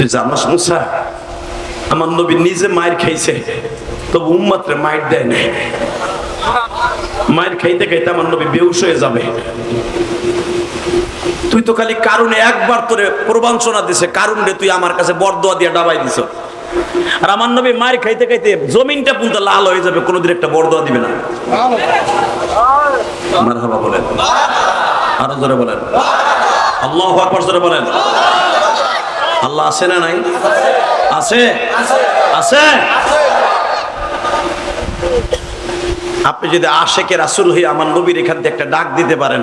তুই জানোস মুসা আমার নবী নিজে মায়ের খাইছে, তবু উম্মাত্রে মায়ের দেয় নাই। মায়ের খাইতে খাইতে আমার নবী বেউস হয়ে যাবে। তুই তো খালি কারণে একবার তোরে প্রবাঞ্চনা দিছে, কারণে তুই আমার কাছে বরদোয়া দিয়ে ডাবাই দিছ। আর আমার নবী মায়ের খাইতে খাইতে জমিনটা পুনতে লাল হয়ে যাবে, কোনোদিন একটা বরদোয়া দিবে না। আমার হাবা বলেন। আরও জোরে বলেন। আল্লাহ আকবার জোরে বলেন। আল্লাহ আছে না নাই? আছে? আছে? আপনি যদি আশেকে রাসুল হয়ে আমার নবীর এখান থেকে একটা ডাক দিতে পারেন,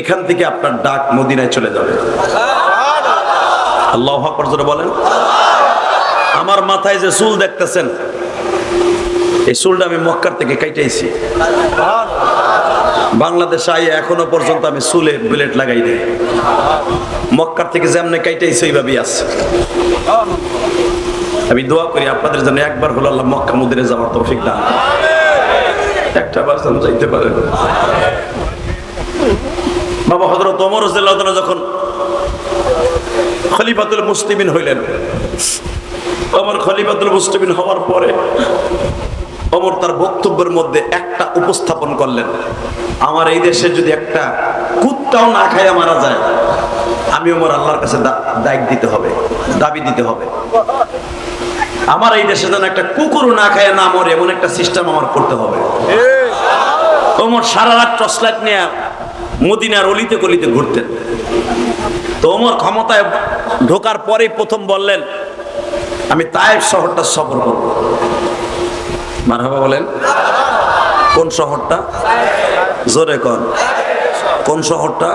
এখান থেকে আপনার ডাক মদিনায় চলে যাবে। আল্লাহ বলেন। আমার মাথায় যে চুল দেখতেছেন, এই চুলটা আমি মক্কার থেকে কাইটাইছি। বাংলাদেশে আইয়া এখনও পর্যন্ত আমি চুলে বুলেট লাগাই দিই মক্কার থেকে যেমনে কাইটাইছে, এইভাবেই আছে। আমি দোয়া করি আপনাদের জন্য একবার হলো আল্লাহ মক্কা মদিনে যাওয়ার তৌফিক দান। একটা বার যেন যাইতে পারেন বাবা হজরত ওমর রাদিয়াল্লাহু তাআলা যখন খলিফাতুল মুসলিমিন হইলেন, ওমর খলিফাতুল মুসলিমিন হওয়ার পরে ওমর তার বক্তব্যের মধ্যে একটা উপস্থাপন করলেন। আমার এই দেশে যদি একটা কুত্তাও না খাইয়া মারা যায় আমি ওমর আল্লাহর কাছে দায়িত্ব দিতে হবে, দাবি দিতে হবে। আমার এই দেশে যেন একটা কুকুর না খায় না মরে, এমন একটা সিস্টেম আমার করতে হবে। ওমর সারা রাত টর্চলাইট নিয়ে মদিনার অলিতে গলিতে ঘুরতেন। তো ওমর ক্ষমতায় ঢোকার পরেই প্রথম বললেন, আমি তায়েব শহরটা সফর করব। মারহাবা বলেন। কোন শহরটা? জোরে কন। কোন শহরটা?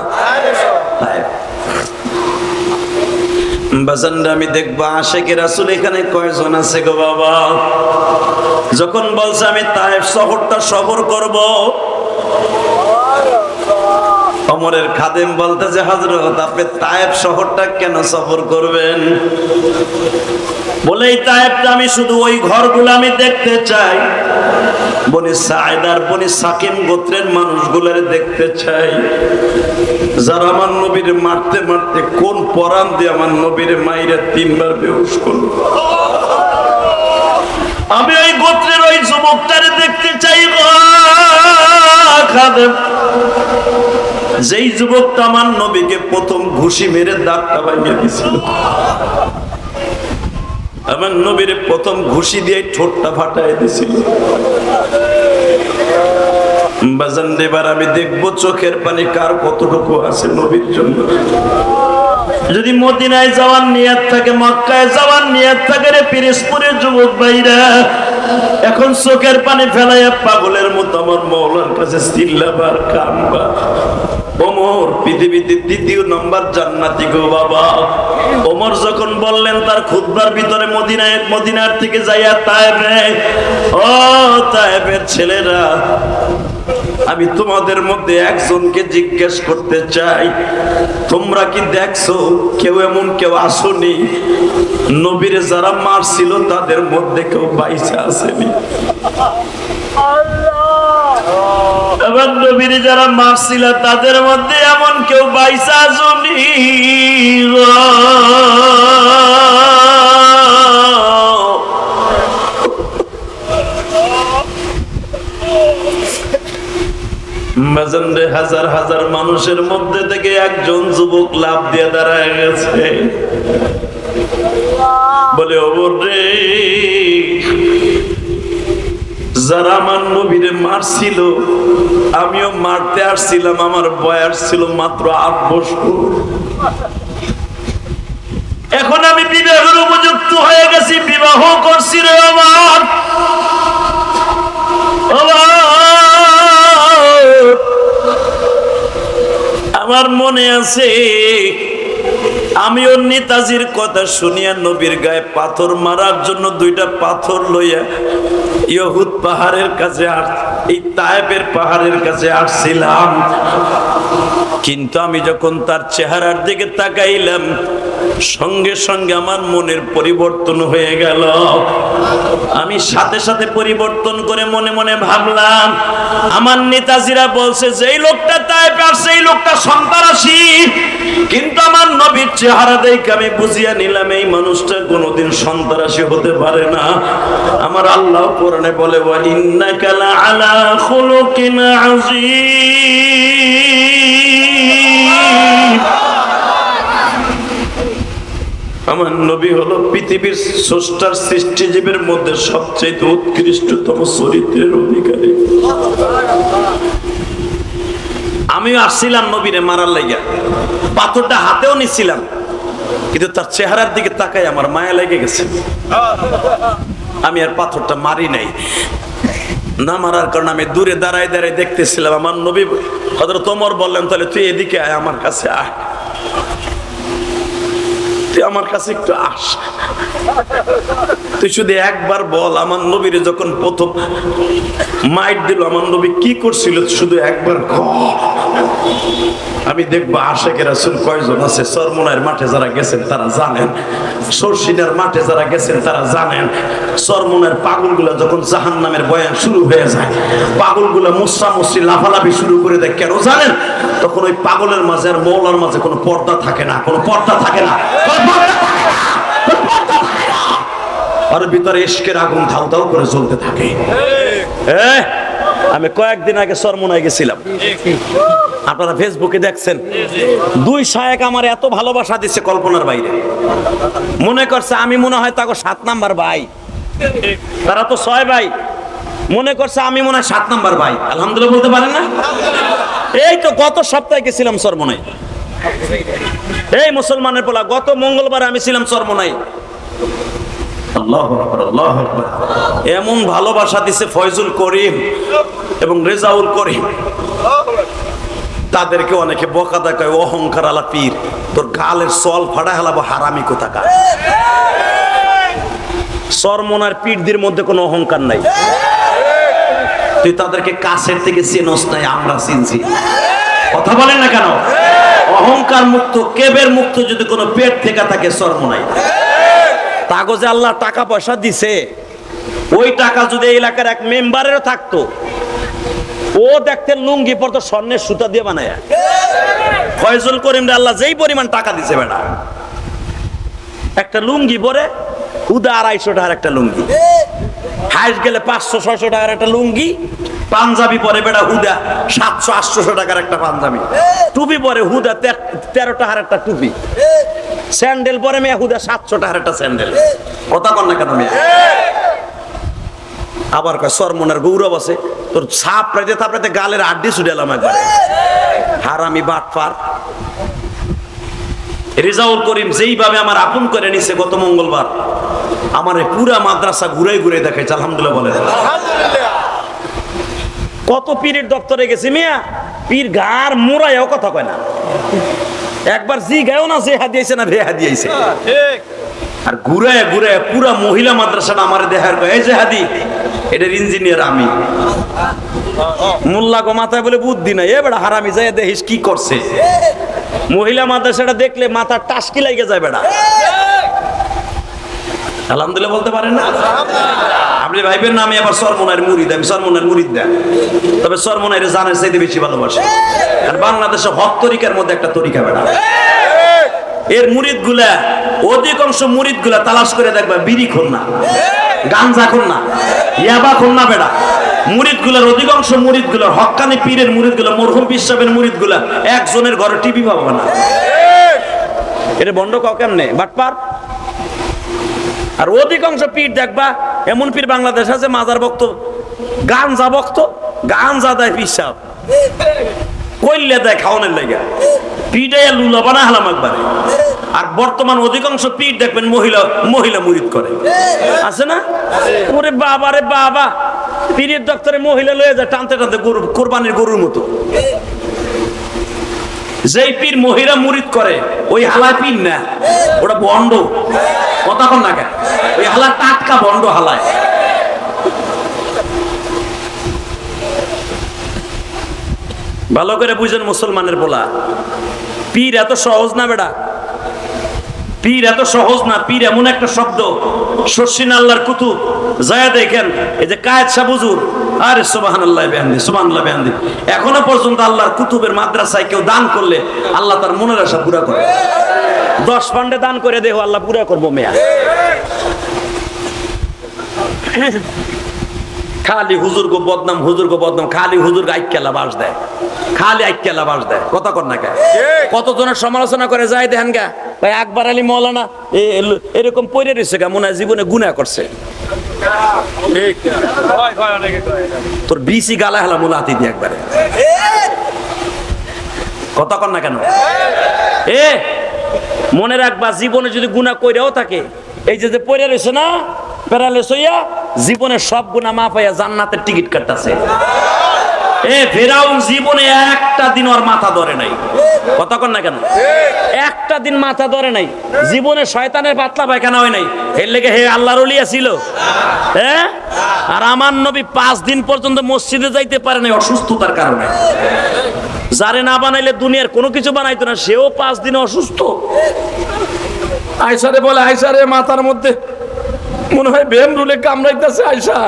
আমি আমি দেখব, আশেকে রাসুল এখানে কয়জন আছে গো বাবা? যখন বলছে আমি তায়েব শহরটা সফর করব অমরের খাদেম বলতে যে হজরত আপনি তায়েব শহরটা কেন সফর করবেন? বলে এই তায়েবটা আমি শুধু ওই ঘরগুলো আমি দেখতে চাই। বনি সায়দার বনি সাকিম গোত্রের মানুষগুলোর দেখতে চাই। যারা আমার নবীর মারতে মারতে কোন পরাণ দিয়ে আমার নবীর মাইরে তিনবার বেহুশ করল। আমি ওই গোত্রের ওই যুবকটারে দেখতে চাই খাদেম। যেই যুবকটা আমার নবীকে প্রথম ঘুষি মেরে দাঁতটা ভাঙিয়ে দিছিল আমার নবীর প্রথম ঘুষি দিয়ে ঠোঁটটা ফাটাই দিছিল বাজান আমি দেখব চোখের পানি কার কতটুকু আছে নবীর জন্য। যদি মদিনায় যাওয়ার নিয়ত থাকে, মক্কায় যাওয়ার নিয়ত থাকে রে পিরিসপুরের যুবক ভাইরা, এখন চোখের পানি ফেলাইয়া পাগলের মতো আমার মৌলার কাছে চিল্লাবার কামবা। ওমর, পৃথিবীতে দ্বিতীয় নম্বর জান্নাতি গো বাবা। ওমর যখন বললেন, তার খুদবার ভিতরে মদিনায়, মদিনার থেকে যাইয়া তাইবে ও তাইবের ছেলেরা, আমি তোমাদের মধ্যে একজনকে জিজ্ঞেস করতে চাই। তোমরা কি দেখছ, কেউ এমন কেউ আসনি? নবীরে যারা মারছিল, তাদের মধ্যে কেউ বাইসা আসেনি। এবার নবীরে যারা মারছিল তাদের মধ্যে এমন কেউ বাইসা মাঝে হাজার হাজার মানুষের মধ্যে থেকে একজন যুবক লাভ দিয়ে দাঁড়ায় গেছে। বলে ওবর যারা আমার নবীরে মারছিল, আমিও মারতে আসছিলাম, আমার বয়স ছিল মাত্র আট বছর। এখন আমি বিবাহের উপযুক্ত হয়ে গেছি, বিবাহ করছি রে আমার। আমার। আমার মনে আছে আমিও নেতাজির কথা শুনিয়া নবীর গায়ে পাথর মারার জন্য দুইটা পাথর লইয়া ইহুদ পাহাড়ের কাছে আর এই তায়েবের পাহাড়ের কাছে আসছিলাম। কিন্তু আমি যখন তার চেহারার দিকে তাকাইলাম সঙ্গে সঙ্গে আমার মনের পরিবর্তন হয়ে গেল। আমি সাথে সাথে পরিবর্তন করে মনে মনে ভাবলাম, আমার নেতাজিরা বলছে, যেই লোকটা তাই পার, সেই লোকটা সন্তারাসী। কিন্তু আমার নবীর চেহারা দেখে আমি বুঝিয়া নিলাম, এই মানুষটা কোনোদিন সন্তারাসী হতে পারে না। আমার আল্লাহ কোরআনে বলে আলা আমার নবী হলো পৃথিবীর স্রষ্টার সৃষ্টিজীবের মধ্যে সবচেয়ে উৎকৃষ্টতম চরিত্রের অধিকারী। আমিও আসছিলাম নবীরে মারার লাইগা। পাথরটা হাতেও নিছিলাম, কিন্তু তার চেহারার দিকে তাকাই আমার মায়া লেগে গেছে। আমি আর পাথরটা মারি নাই। না মারার কারণে আমি দূরে দাঁড়ায় দাঁড়ায় দেখতেছিলাম, আমার নবী হয়তো তোমর বললেন, তাহলে তুই এদিকে আয়, আমার কাছে আয়। তুই আমার কাছে একটু আস। তুই শুধু একবার বল, আমার নবীরে যখন প্রথম মাইট দিল, আমার নবী কি করছিল শুধু একবার আমি দেখব আশেখ রাসুল কয়জন আছে? সরমনায়ের মাঠে যারা গেছেন, তারা জানেন। সরসিনার মাঠে যারা গেছেন, তারা জানেন। সরমনের পাগলগুলা যখন জাহান নামের বয়ান শুরু হয়ে যায়, পাগলগুলা মুসা মুসি লাফালাফি শুরু করে দেয়, কেন জানেন? তখন ওই পাগলের মাঝে আর মৌলার মাঝে কোনো পর্দা থাকে না, কোনো পর্দা থাকে না। আর ভিতরে ইস্কের আগুন ধাউ ধাউ করে জ্বলতে থাকে। আমি কয়েকদিন আগে সরমনায় গেছিলাম। আপনারা ফেসবুকে দেখছেন, দুই শায়েক আমার এত ভালোবাসা দিচ্ছে কল্পনার বাইরে। মনে করছে আমি মনে হয় তাকে সাত নাম্বার ভাই। তারা তো ছয় ভাই। মনে করছে আমি মনে হয় সাত নাম্বার ভাই। আলহামদুলিল্লাহ বলতে পারেন না? এই তো গত সপ্তাহে গেছিলাম সরমনায় এই মুসলমানের পোলা, গত মঙ্গলবার আমি ছিলাম আকবার। এমন ভালোবাসা দিছে ফয়জুল করিম এবং রেজাউল করিম। তাদেরকে অনেকে বকা দেখায় অহংকার আলা পীর, তোর গালের সল ফাড়া হেলাবো, হারামি কোথাকা সরমনার পীরদের মধ্যে কোনো অহংকার নাই। তুই তাদেরকে কাছের থেকে চেনস নাই, আমরা চিনছি। কথা বলেন না কেন? অহংকার মুক্ত, কেবের মুক্ত যদি কোনো পেট থেকে থাকে, সরমনাই। কাগজে আল্লাহ টাকা পয়সা দিছে, ওই টাকা যদি এলাকার এক মেম্বারেরও থাকতো ও দেখতে লুঙ্গি পরতো, স্বর্ণের সুতা দিয়ে বানায়। ফয়জুল করিম আল্লাহ যেই পরিমাণ টাকা দিছে বেটা, একটা লুঙ্গি পরে উদা আড়াইশো টাকার একটা লুঙ্গি। হাইস গেলে পাঁচশো, ছয়শো টাকার একটা লুঙ্গি, পাঞ্জাবি পরে বেটা হুদা সাতশো, আটশোশো টাকার একটা পাঞ্জাবি। টুপি পরে হুদা তে- তেরো টাকার একটা টুপি। স্যান্ডেল পরে মেয়ে হুদা সাতশো টাকার একটা স্যান্ডেল। কথা কর না কেন মেয়ে? আবার কয় সরমনের গৌরব আছে। তোর সাপ রাইতে তারপরে গালের আড্ডি ছুটালাম একবারে। হারামি বাটপার। রেজাউল করিম যেইভাবে আমার আপন করে নিছে গত মঙ্গলবার আমার এই পুরা মাদ্রাসা ঘুরে ঘুরে দেখাইছে আলহামদুলিল্লাহ বলে কত পীরের দপ্তরে গেছি মিয়া? পীর গার মোড়াইও কথা কয় না। একবার জি গায়ও না যে হাদিয়েছে না ভে হাদিয়েছে আর ঘুরে ঘুরে পুরা মহিলা মাদ্রাসাটা আমার দেখার কয় এই যে হাদি এটার ইঞ্জিনিয়ার আমি। মোল্লা গো মাথায় বলে বুদ্ধি নাই। এ বেড়া হারামি যায়, দেখিস কি করছে। মহিলা মাদ্রাসাটা দেখলে মাথা টাসকি লাগে যায় বেড়া। বলতে পারেন না? আপনি আবার তবে বেশি ভালোবাসে। আর হক তরিকার মধ্যে একটা তরিকা বেড়া। এর অধিকাংশ মুরিদগুলা তালাশ করে দেখবা, বিড়ি খুন না। গাঞ্জা খুন না ইয়াবা খুন না বেড়া। মুরিদগুলার অধিকাংশ মুরিদগুলার হক্কানি পীরের মুরিদগুলা মরহুম মুরিদগুলা একজনের ঘরে টিভি পাবো না। এটা বন্ধ কাউ কেমনে? বাটপার। আর অধিকাংশ পীর দেখবা, এমন পীর বাংলাদেশ আছে, মাজার ভক্ত, গাঞ্জা ভক্ত, গাঞ্জা দেয় পিসাব। কইলে দেয়, খাওয়ানোর লেগে। পিঠাইয়া লুলা বানা হালাম একবারে। আর বর্তমান অধিকাংশ পিঠ দেখবেন মহিলা মহিলা মুরিদ করে। আছে না? ওরে বাবা রে বাবা। পীরের দপ্তরে মহিলা লয়ে যায় টানতে টানতে গরু, কোরবানির গরুর মতো। যেই পীর মহিলা মুরিদ করে, ওই হালায় পীর না। ওটা বন্ড। কথা কন না কেন? ওই হালা টাটকা বন্ড হালায়। ভালো করে বুঝেন মুসলমানের বলা। পীর এত সহজ না বেটা? পীর এত সহজ না, পীর এমন একটা শব্দ। শর্ষিন আল্লাহর কুতুব। যায় দেখেন, এই যে কায়েদ শাহ বুজুর আরে সুবাহান আল্লাহ বেহান্দি সুবাহান আল্লাহ বেহান্দি এখনও পর্যন্ত আল্লাহর কুতুবের মাদ্রাসায় কেউ দান করলে আল্লাহ তার মনের আশা পুরা করে দশ পান্ডে দান করে দেহ আল্লাহ পুরা করব, মেয়া। খালি হুজুর গো বদনাম হুজুর গো বদনাম খালি হুজুর আইক্যালা বাস দেয়। খালি আইক্যালা বাস দেয়। কথা কর না কতজনের সমালোচনা করে যায় দেখেন গা? ভাই আকবর আলী মৌলানা এরকম পড়ে রয়েছে গা মনে জীবনে গুণা করছে। তোর বিসি গালা হেলা মোলা হাতি দিয়ে একবারে। কথা কর না কেন? এ! মনে রাখবা জীবনে যদি গুণা কইরাও থাকে এই যে যে পড়ে রয়েছে না প্যারালেস হইয়া জীবনের সব গুণা মাফ হইয়া জান্নাতের টিকিট কাটতাছে। এ জীবনে একটা দিন মাথা ধরে নাই। না কেন? একটা দিন মাথা ধরে নাই। জীবনে হয় নাই। লেগে হে ছিল হ্যাঁ আর পাঁচ দিন পর্যন্ত মসজিদে যাইতে পারে নাই অসুস্থতার কারণে। যারে না বানাইলে দুনিয়ার কোনো কিছু বানাইতো না, সেও পাঁচ দিন অসুস্থ। আয়সারে বলে আয়সারে মাথার মধ্যে। মনে হয় বেম রুলে কামড়াইতেছে আয়সা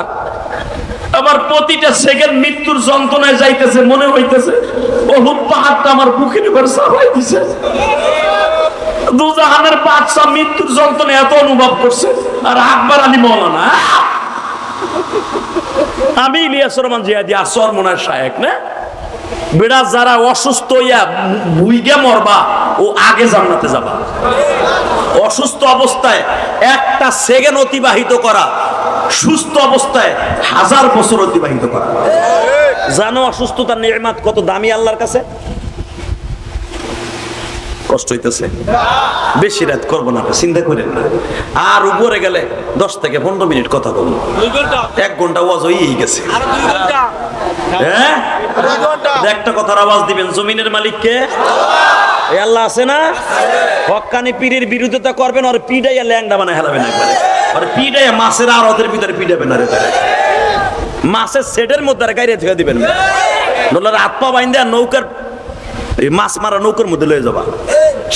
আবার প্রতিটা সেকেন্ড মৃত্যুর যন্ত্রণায় যাইতেছে, মনে হইতেছে বহুত পাহাড়টা আমার বুকের উপর চাপাই দিছে। দুজাহানের বাদশা মৃত্যুর যন্ত্রণা এত অনুভব করছে, আর আকবর আলী মৌলানা! আমি ইলিয়াস রহমান জিয়াদি, আসর মনে হয় শায়েক, না? বেড়া যারা অসুস্থ হইয়া ভুইগে মরবা, ও আগে জান্নাতে যাবা। অসুস্থ অবস্থায় একটা সেকেন্ড অতিবাহিত করা সুস্থ অবস্থায় হাজার বছর অতিবাহিত করা। জানো অসুস্থতার নির্মাত কত দামি আল্লাহর কাছে? কষ্ট হইতেছে। বেশি রাত করব না চিন্তা করেন না। আর উপরে গেলে দশ থেকে পনেরো মিনিট কথা বলব। এক ঘণ্টা ওয়াজ হয়েই গেছে। হ্যাঁ? একটা কথার আওয়াজ দিবেন জমিনের মালিককে? আল্লাহ আছে না? হক্কানি পীরের বিরোধিতা করবেন আর পিডাইয়া ল্যাংডা বানায় হেলাবেন একবারে। আর পিডাইয়া মাছের ওদের ভিতরে পিডাবেন আর মাছের সেটের মধ্যে আর গাইরে থেকে দিবেন হাত পা বাইন্দে আর নৌকার, এই মাছ মারা নৌকার মধ্যে লয়ে যাবা।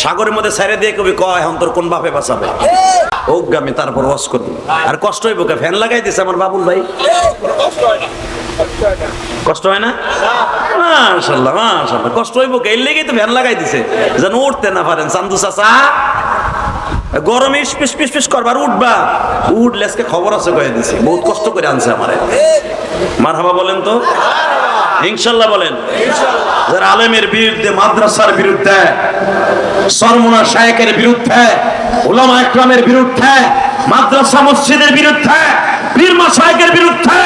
সাগরের মধ্যে ছেড়ে দিয়ে কবি কয়, এখন তোর কোন বাপে বাঁচাবে? অজ্ঞামী তারপর ওয়াশ করব। আর কষ্ট হইব ফ্যান লাগাই দিছে আমার বাবুল ভাই। কষ্ট হয় না? মাশাল্লাহ মাশাল্লাহ কষ্ট হইব কে? এর লেগেই তো ফ্যান লাগাই দিছে। যেন উঠতে না পারেন, চান্দু চাচা। গরমে পিস পিস পিস করবার উঠবা। উঠলে আজকে খবর আছে কয়ে দিছে। বহুত কষ্ট করে আনছে আমারে। মারহাবা বলেন তো? ইনশাল্লাহ বলেন। যারা আলেমের বিরুদ্ধে, মাদ্রাসার বিরুদ্ধে, সরমুনা শায়েকের বিরুদ্ধে ওলামা একরামের বিরুদ্ধে, মাদ্রাসা মসজিদের বিরুদ্ধে বীরমা শায়েকের বিরুদ্ধে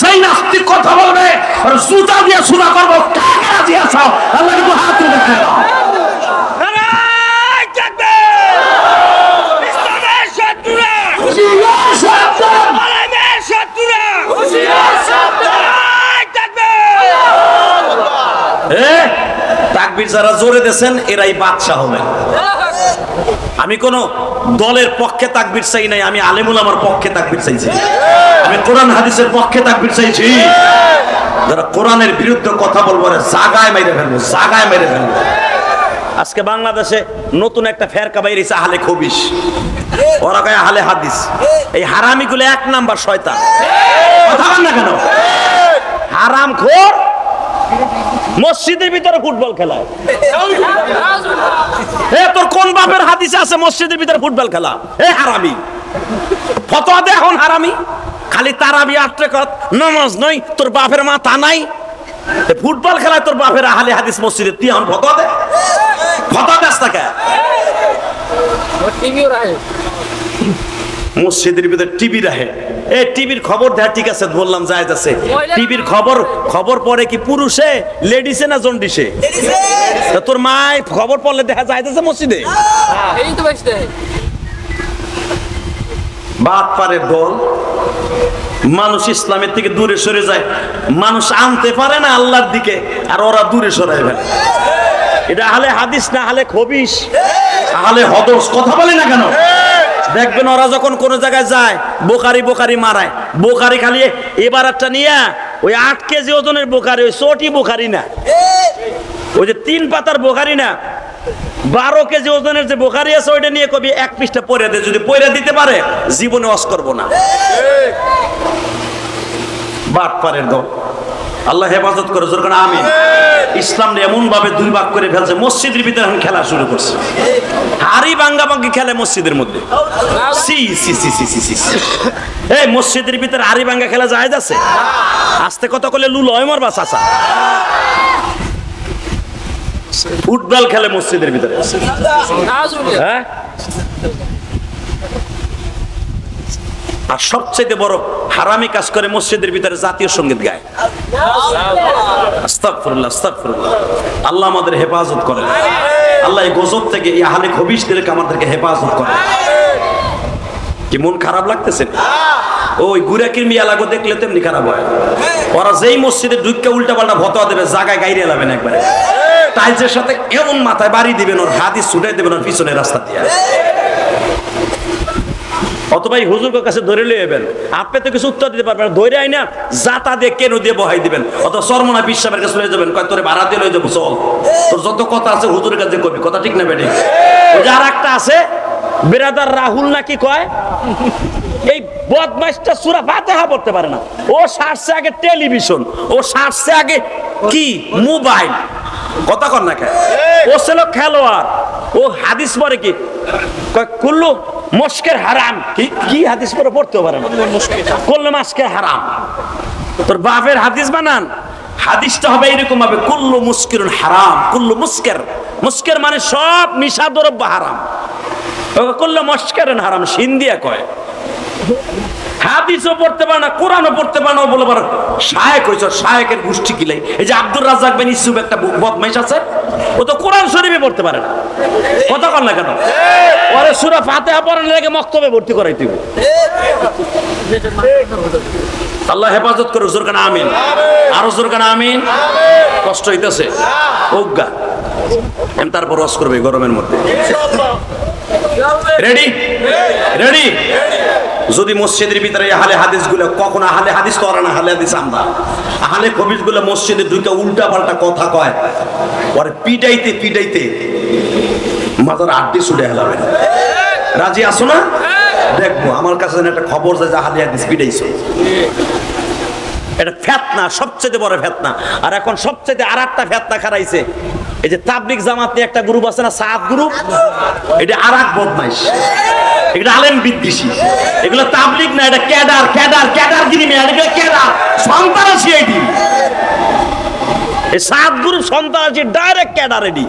যেই নাস্তিক কথা বলবে? আর জুতা দিয়ে সুদা করব কাকে রাজি আছো আল্লাহ কিন্তু হাত তুলে দেখে দাও। তাকবীর যারা জোরে দেন এরাই বাদশাহ হবেন আমি কোন দলের পক্ষে তাকবীর চাই নাই, আমি আলেমুল আমার পক্ষে তাকবীর চাইছি। আমি কোরআন হাদিসের পক্ষে তাকবীর চাইছি। যারা কোরআনের বিরুদ্ধে কথা বলব জাগায় মেরে ফেলব, জাগায় মেরে ফেলব। আজকে বাংলাদেশে নতুন একটা ফেরকা বাইরেছে আহলে খবিস ওরা কয় আহলে হাদিস। এই হারামিগুলো এক নাম্বার শয়তান। কথা বল না কেন? হারাম খোর মসজিদের ভিতরে ফুটবল খেলায়। এ, তোর কোন বাপের হাদিসে আছে মসজিদের ভিতরে ফুটবল খেলা? এ, হারামি। ফতোয়া দে এখন, হারামি। খালি তারাবি আটরে কত নামাজ নয়, তোর বাপের মাথা নাই। ফুটবল খেলায় তোর বাপের আহলে হাদিস মসজিদে তুই এখন ফতোয়া দে। ফতোয়া দেস তাকে। মসজিদের ভিতরে টিভি রাখে। এই টিভির খবর দেয়া ঠিক আছে বললাম জায়েজ আছে। টিভির খবর খবর পড়ে কি পুরুষে লেডিসে না জন্ডিসে? তোর মায় খবর পড়লে দেখা যায় আছে মসজিদে। দেয় বাদ পারের দল মানুষ ইসলামের থেকে দূরে সরে যায়। মানুষ আনতে পারে না আল্লাহর দিকে আর ওরা দূরে সরাই ফেলে। এটা হালে হাদিস না হালে খবিস হালে হদস কথা বলে না কেন? দেখবেন ওরা যখন কোন জায়গায় যায় বোকারি বোকারি মারায়। বোকারি খালি এবার একটা নিয়ে ওই আট কেজি ওজনের বোকারি ওই চটি বোকারি না। ওই যে তিন পাতার বোকারি না বারো কেজি ওজনের যে বোকারি আছে ওইটা নিয়ে কবি এক পৃষ্ঠা পরে দে। যদি পরে দিতে পারে জীবনে অস করব না। বাট পারের দল। আল্লাহ হেফাজত করে জোর করে আমিন। ইসলাম এমন ভাবে দুই ভাগ করে ফেলছে মসজিদের ভিতরে এখন খেলা শুরু করছে। হাড়ি ভাঙ্গা ভাঙ্গি খেলে মসজিদের মধ্যে। সি সি সি সি সি সি সি। এই মসজিদের ভিতরে হাড়ি ভাঙ্গা খেলা যায় যাচ্ছে আস্তে লুল হয় মারবা চাচা। ফুটবল খেলে মসজিদের ভিতরে। হ্যাঁ? আর সবচেয়ে বড় হারামি কাজ করে মসজিদের ভিতরে জাতীয় সংগীত গায়। আল্লাহ আমাদের হেফাজত করে। আল্লাহ এই গজব থেকে, এই আমাদেরকে হেফাজত করে। কি মন খারাপ লাগতেছে? ওই গুরাকির মিয়া লাগো দেখলে তেমনি খারাপ হয়। ওরা যেই মসজিদে ঢুকে উল্টা পাল্টা ভতোয়া দেবে জায়গায় গাইরে এলাবেন একবারে। টাইলসের সাথে এমন মাথায় বাড়ি দিবেন, ওর হাতি ছুটে দেবেন, ওর পিছনে রাস্তা দিয়ে। অথবা এই হুজুরের কাছে ধরে লিয়ে যাবেন আপনি তো কিছু উত্তর দিতে পারবেন। ধরে আই না জাতা দিয়ে কেন দিয়ে বহাই দিবেন? অত সরমনা বিশ্বাসের কাছে লয়ে যাবেন কয় তোরে ভাড়া দিয়ে লয়ে যাব চল। তোর যত কথা আছে হুজুরের কাছে কবি কথা ঠিক না বেটি? ওই যে একটা আছে বেরাদার রাহুল নাকি কয় এই বদমাইশটা সুরা ফাতেহা পড়তে পারে না। ও সারছে আগে টেলিভিশন ও সারছে আগে কি? মোবাইল। কথা কর না কে ও ছিল খেলোয়াড়। ও হাদিস পরে কি? কয় কুল্লু মস্কের হারাম। কি হাদিস পরে পড়তেও পারে করলে মাস্কের হারাম। তোর বাপের হাদিস বানান। হাদিসটা হবে এরকম হবে কুল্লু মুস্কিরুন হারাম, কুল্লু মুস্কের। মুস্কের মানে সব নিশা দ্রব্য হারাম। ওকে করলে মস্কেরেন হারাম সিন্দিয়া কয়। হাদিসও পড়তে পারে না কোরআনও পড়তে পারে না বলে পারে শায়েক হয়েছ শায়েকের গোষ্ঠী কিলাই এই যে আব্দুর রাজাক বেন ইসুফ একটা বদমাইশ আছে ও তো কোরআন শরীফে পড়তে পারে না। কথা কর না কেন? ওরে সুরা ফাতেহা পড়ানোর লেগে মক্তবে ভর্তি করাই তুই আল্লাহ হেফাজত করে জোর কানা আমিন। আরও জোর কানা আমিন। কষ্ট হইতেছে। অজ্ঞা আমি তারপর রস করবে গরমের মধ্যে। রেডি রেডি যদি মসজিদের ভিতরে আহলে হাদিসগুলো কখন আহলে হাদিস তো না, আহলে হাদিস আমরা। আহলে খবিসগুলো মসজিদে ঢুকে উল্টা পাল্টা কথা কয়। পরে পিটাইতে পিটাইতে মাথার আড্ডি ছুটে হেলাবে রাজি আসো না? দেখব, আমার কাছে একটা খবর যায় যে আহলে হাদিস পিটাইছো। এটা ফেতনা, সবচেয়ে বড় ফেতনা। আর এখন সবচেয়ে আর একটা ফেতনা খারাইছে। এই যে তাবলিক জামাত একটা গ্রুপ আছে না সাত গ্রুপ এটা আর এক বদমাইশ। এটা আলেম বিদ্বেষী। এগুলো তাবলিক না, এটা ক্যাডার ক্যাডার ক্যাডার গিরি মেয়ে এগুলো ক্যাডার সন্ত্রাসী এটি এই সাত গ্রুপ সন্ত্রাসী ডাইরেক্ট ক্যাডার এটি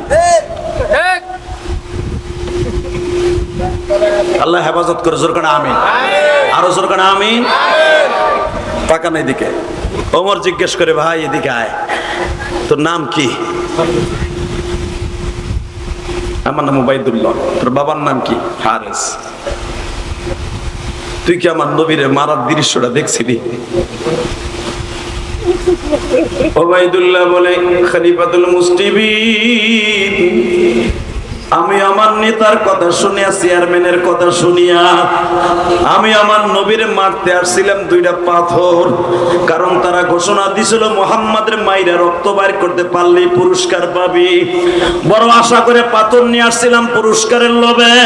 আল্লাহ হেফাজত করে, জোর করে আমিন। আরও জোর করে আমিন। টাকা নেই দিকে ওমর জিজ্ঞেস করে, ভাই, এদিকে আয়। তোর নাম কি? আমার নাম উবাইদুল্লাহ তোর বাবার নাম কি? হারেস। তুই কি আমার নবীর মারার দৃশ্যটা দেখছিলি? ওবাইদুল্লাহ বলে খলিফাতুল মুস্তিবিন আমি আমার নেতার কথা শুনিয়া, চেয়ারম্যানের কথা শুনিয়া, আমি আমার নবীর মারতে আসছিলাম দুইটা পাথর, কারণ তারা ঘোষণা দিছিল মোহাম্মদের মাইরা রক্ত বাইর করতে পারলেই পুরস্কার পাবি বড় আশা করে পাথর নিয়ে আসছিলাম পুরস্কারের লোভে,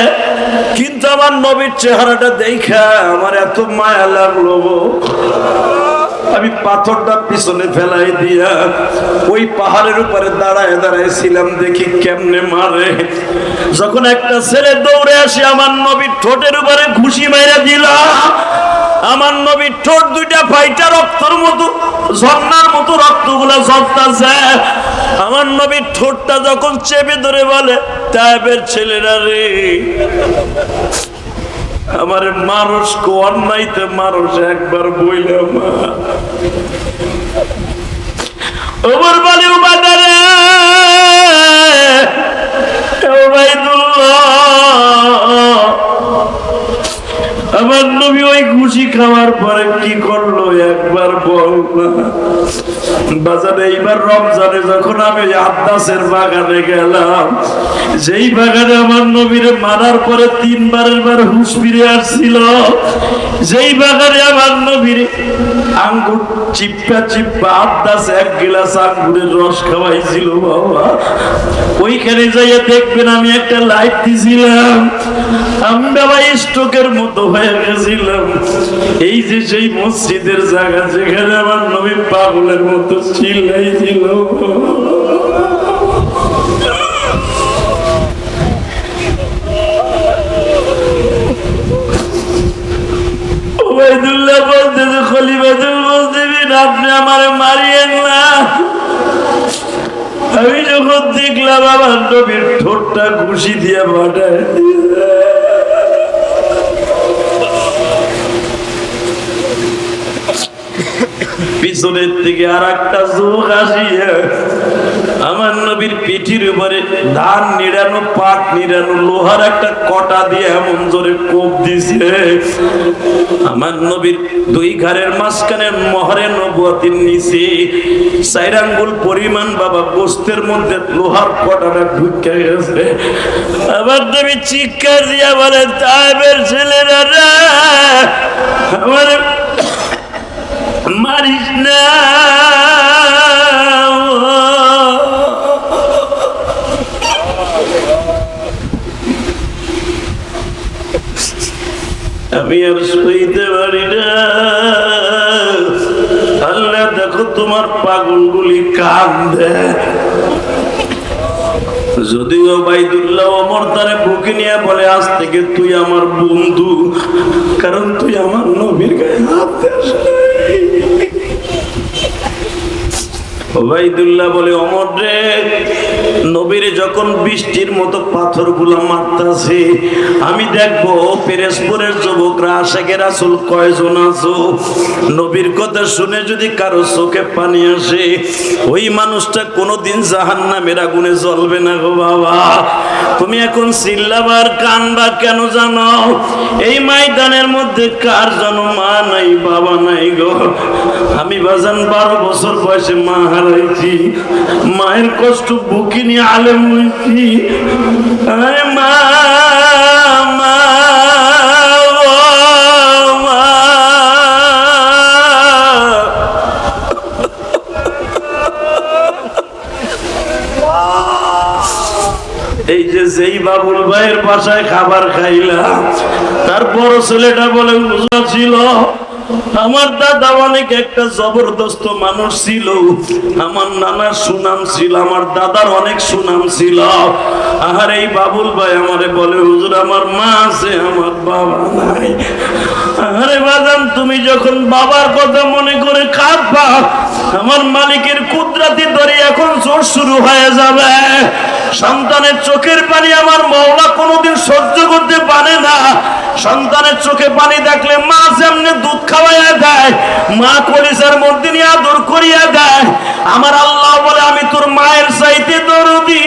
কিন্তু আমার নবীর চেহারাটা দেখা আমার এত মায়া লাগল। আমি পাথরটা পিছনে ফেলাই দিয়া ওই পাহাড়ের উপরে দাঁড়ায় দাঁড়ায় ছিলাম দেখি কেমনে মারে। যখন একটা ছেলে দৌড়ে আসে, আমার নবীর ঠোঁটের উপরে ঘুষি মেরে দিল। আমার নবীর ঠোঁট দুইটা ফাইটা রক্তর মতো, ঝর্ণার মতো রক্তগুলো ঝরতাছে। আমার নবীর ঠোঁটটা যখন চেপে ধরে বলে তাইবের ছেলেরা রে। আমার মানুষ কো অন্যায় মানুষ একবার উবাদারে আমার আমার নবী ওই খুশি খাওয়ার পরে কি করল একবার বল বাজারে এইবার রমজানে যখন আমি আব্বাসের বাগানে গেলাম, যেই বাগানে আমার নবীর মারার পরে তিনবারের বার হুশ ফিরে আসছিল, যেই বাগানে আমার নবীর আঙ্গুর চিপ্পা চিপ্পা আব্বাস এক গিলাস আঙ্গুরের রস খাওয়াইছিল, বাবা। ওইখানে যাইয়া দেখবেন আমি একটা লাইট দিছিলাম। আমি বাবা স্ট্রোকের মতো হয়ে গেছিলাম এই যে সেই মসজিদের জায়গা, যেখানে আমার নবী পাগলের মতো চিল্লাইছিল মারিয়েন না। আমি যখন দেখলাম আমার নবীর ঠোঁটটা ঘুষি দিয়ে বাটায় পিছনের থেকে আর একটা চোখ আসিয়া আমার নবীর পিঠির উপরে ধান নিড়ানো, পাট নিড়ানো, লোহার একটা কটা দিয়ে এমন জোরে কোপ দিছে। আমার নবীর দুই ঘরের মাঝখানে মহরে নবুয়াতির নিচে চার আঙ্গুল পরিমাণ বাবা গোস্তের মধ্যে লোহার কটাটা ঢুকে গেছে। আমার নবী চিৎকার দিয়া বলে, তাইবের ছেলেরা আমার মারিস না। আমি আর সইতে পারি না। আল্লাহ, দেখো তোমার পাগলগুলি কান্দে। যদিও বাইদুল্লাহ অমর তারে বুকে নিয়ে বলে, আজ থেকে তুই আমার বন্ধু। কারণ তুই আমার নবীর গায়ে হাত দিস। ওবাইদুল্লাহ বলে, অমর রে, নবীর যখন বৃষ্টির মতো পাথরগুলা মারতাছে, আমি দেখব পেরেসপুরের যুবকরা, আশেখের আসল কয়জন আছো? নবীর কথা শুনে যদি কারও চোখে পানি আসে, ওই মানুষটা কোনোদিন জাহান নামের আগুনে জ্বলবে না গো বাবা। তুমি এখন চিল্লাবার কানবা কেন জানো? এই ময়দানের মধ্যে কার যেন মা নাই, বাবা নাই গো? আমি বাজান বারো বছর বয়সে মা হারাইছি মায়ের কষ্ট বুকি নিয়ে আলেম হয়েছি। এই যে যেই বাবুল ভাইয়ের বাসায় খাবার খাইলাম, তার বড় ছেলেটা বলে ছিল আমার দাদা অনেক একটা জবরদস্ত মানুষ ছিল। আমার নানার সুনাম ছিল, আমার দাদার অনেক সুনাম ছিল। আর এই বাবুল ভাই আমারে বলে, হুজুর, আমার মা আছে, আমার বাবা নাই। আরে বাজান, তুমি যখন বাবার কথা মনে করে কাঁদবা, আমার মালিকের কুদরাতি ধরে এখন জোর শুরু হয়ে যাবে। সন্তানের চোখের পানি আমার মৌলা কোনোদিন সহ্য করতে পারে না। সন্তানের চোখে পানি দেখলে মা যেমনি দুধ খাওয়াইয়া দেয়, মা কলিসার মধ্যে নিয়ে আদর করিয়া দেয়। আমার আল্লাহ বলে, আমি তোর মায়ের চাইতে দরদি।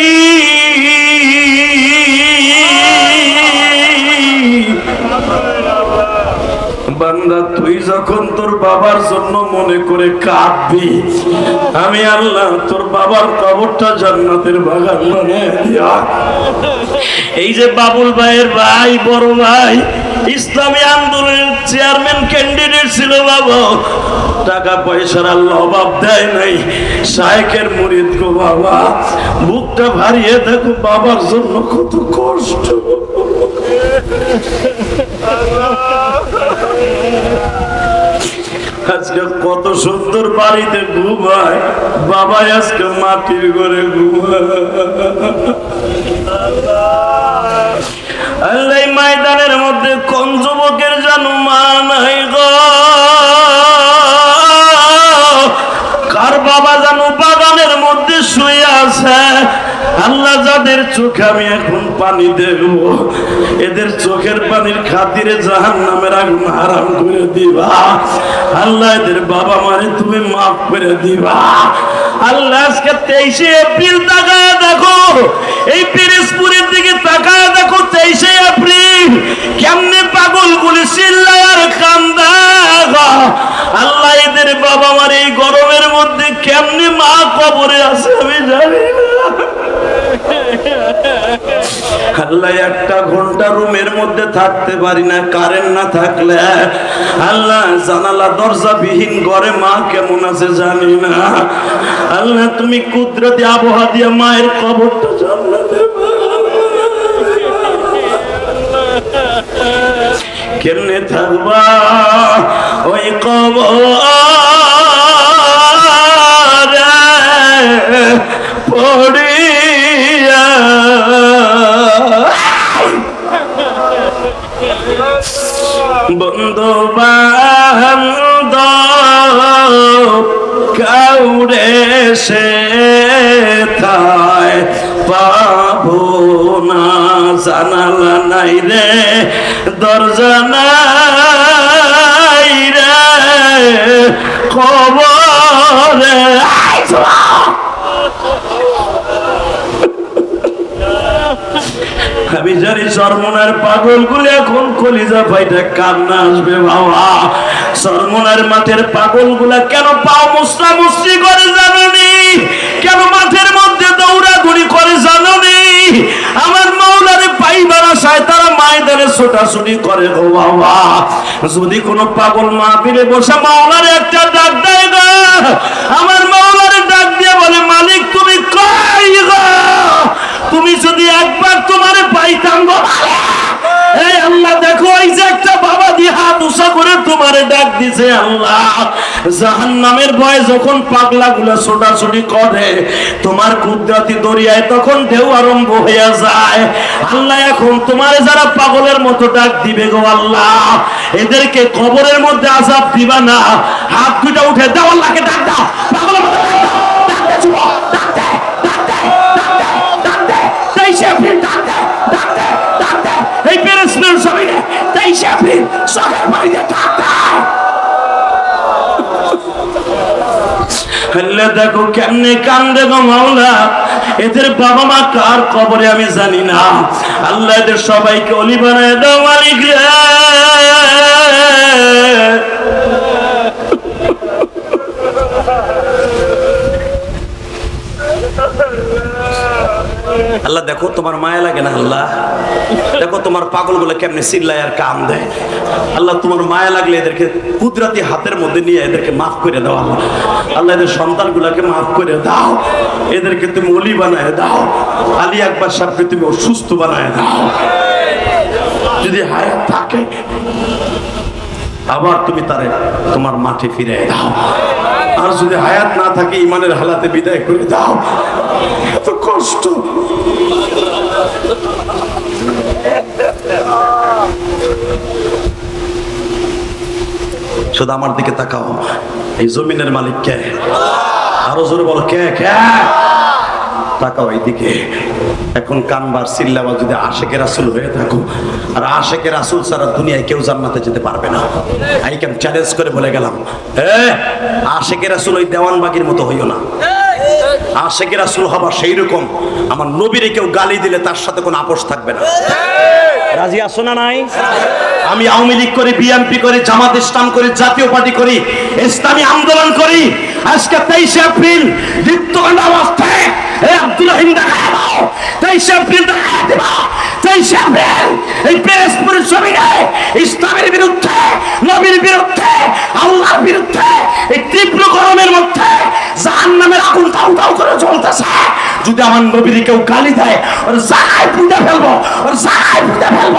বান্দা তুই যখন তোর বাবার জন্য মনে করে কাঁদবি, আমি আল্লাহ তোর বাবার কবরটা জান্নাতের বাগান বানিয়ে দিয়া। এই যে বাবুল ভাইয়ের ভাই, বড় ভাই, ইসলামী আন্দোলনের চেয়ারম্যান ক্যান্ডিডেট ছিল বাবা। টাকা পয়সার আল্লাহ অভাব দেয় নাই। শায়েকের মুরিদ গো বাবা, বুকটা ভারিয়ে দেখো, বাবার জন্য কত কষ্ট। আজকে কত সুন্দর বাড়িতে ঘুমায়। বাবাই আজকে মাটির ঘরে ঘুমায়। আল্লাহ ময়দানের মধ্যে কোন যুবকের জানো মা নাই বাবা জানো বাগানের মধ্যে শুয়ে আছে? আল্লাহ যাদের চোখে আমি এখন পানি দেব, এদের চোখের পানির খাতিরে জাহান নামের আগুন হারাম করে দিবা। আল্লাহ এদের বাবা মারে তুমি মাফ করে দিবা। আল্লাহ, আজকে তেইশে এপ্রিল, তাকায় দেখো। এই পিরিসপুরের দিকে তাকায় দেখো, তেইশে এপ্রিল। কেমনে পাগল গুলি সিল্লার কান্দা আল্লাহ, এদের বাবা মার এই গরমের মধ্যে কেমনে মা কবরে আছে আমি জানি না। আল্লাহ একটা ঘণ্টা রুমের মধ্যে থাকতে পারি না কারেন্ট না থাকলে। আল্লাহ জানালা দরজা বিহীন ঘরে মা কেমন আছে জানি না। আল্লাহ তুমি কুদরতি আবহাওয়া দিয়ে মায়ের কবরটা জান্নাতে কেমনে থাকবা ওই কবরে? পড়িয়া বন্ধু বান্ধব কাউরে সে থায় পাবো না জানালা নাই রে দরজা নাই রে খবরে সরমনার পাগলগুলো এখন কলিজা ভাইটা কান্না আসবে বাবা। সরমনার মাঠের পাগলগুলা কেন পাও মুসরা মুসরি করে জানুনি? কেন মাঠের মধ্যে দৌড়াদৌড়ি করে জানুনি? আমার মাওলারে পাইবার আশায় তারা ময়দানে ছোটাছুটি করে গো বাবা। যদি কোনো পাগল মা ফিরে বসে মাওলারে একটা ডাক দেয় গো আমার মাওলারে ডাক দিয়ে বলে মালিক তুমি কই গো তুমি যদি একবার তোমারে পাইতাম গো এই আল্লাহ দেখো এই যে একটা বাবা দিয়ে হাত উষা করে তোমারে ডাক দিছে আল্লাহ। জাহান নামের ভয়ে যখন পাগলা গুলা ছোটাছুটি করে তোমার কুদরাতি দরিয়ায় তখন ঢেউ আরম্ভ হইয়া যায়। আল্লাহ এখন তোমারে যারা পাগলের মতো ডাক দিবে গো আল্লাহ এদেরকে কবরের মধ্যে আজাব দিবা না। হাত দুটা উঠে দাও আল্লাহকে ডাক দাও। পাগলের মতো ডাক দাও। ডাক দে যুবক, ডাক দে, ডাক দে, ডাক দে, ডাক দে। তেইশে এপ্রিল ডাক দে, ডাক দে, ডাক দে। এই প্যারিসনের জমিনে তেইশে এপ্রিল চোখের বাড়িতে দেয় আল্লাহ দেখো কেমনে কান্দে গো মাওলা। এদের বাবা মা কার কবরে আমি জানি না। আল্লাহ এদের সবাইকে অলি বানায় দাও মালিক রে। আল্লাহ, দেখো তোমার মায়া লাগে না আল্লাহ? দেখো তোমার পাগলগুলো কেমনে চিল্লায় আর কাম দেয় আল্লাহ, তোমার মায়া লাগলে এদেরকে কুদরাতি হাতের মধ্যে নিয়ে এদেরকে মাফ করে দাও আল্লাহ। আল্লাহ, এদের সন্তানগুলোকে মাফ করে দাও। এদেরকে তুমি অলি বানায় দাও। আলী আকবর সাহেবকে তুমি অসুস্থ বানায় দাও। যদি হায়াত থাকে, আবার তুমি তারে তোমার মাঠে ফিরে দাও। আর যদি হায়াত না থাকে ইমানের হালাতে বিদায় করে দাও। এত কষ্ট। শুধু আমার দিকে তাকাও। এই জমিনের মালিক কে? আরও জোরে বলো, কে কে? তাকাও এইদিকে। এখন কানবার সিল্লাবা যদি আশেকের রাসুল হয়ে থাকো, আর আশেকের রাসুল ছাড়া দুনিয়ায় কেউ জান্নাতে যেতে পারবে না। আই কেন চ্যালেঞ্জ করে বলে গেলাম আশেকের রাসুল ওই দেওয়ান বাগির মতো হইও না। আশেকের রাসুল হবা সেই রকম আমার নবীরে কেউ গালি দিলে তার সাথে কোনো আপোষ থাকবে না। রাজি আসো না নাই? আমি আওয়ামী লীগ করি, বিএনপি করি, জামাত ইসলাম করি, জাতীয় পার্টি করি, ইসলামী আন্দোলন করি। আজকে তেইশে এপ্রিল অবস্থায় নবীর বিরুদ্ধে বিরুদ্ধে, এই তীব্র গরমের মধ্যে যদি আমার নবীর কেউ গালি দেয়, ওর জায়গায় ফেলব, ওর জায়গায় ফেলব।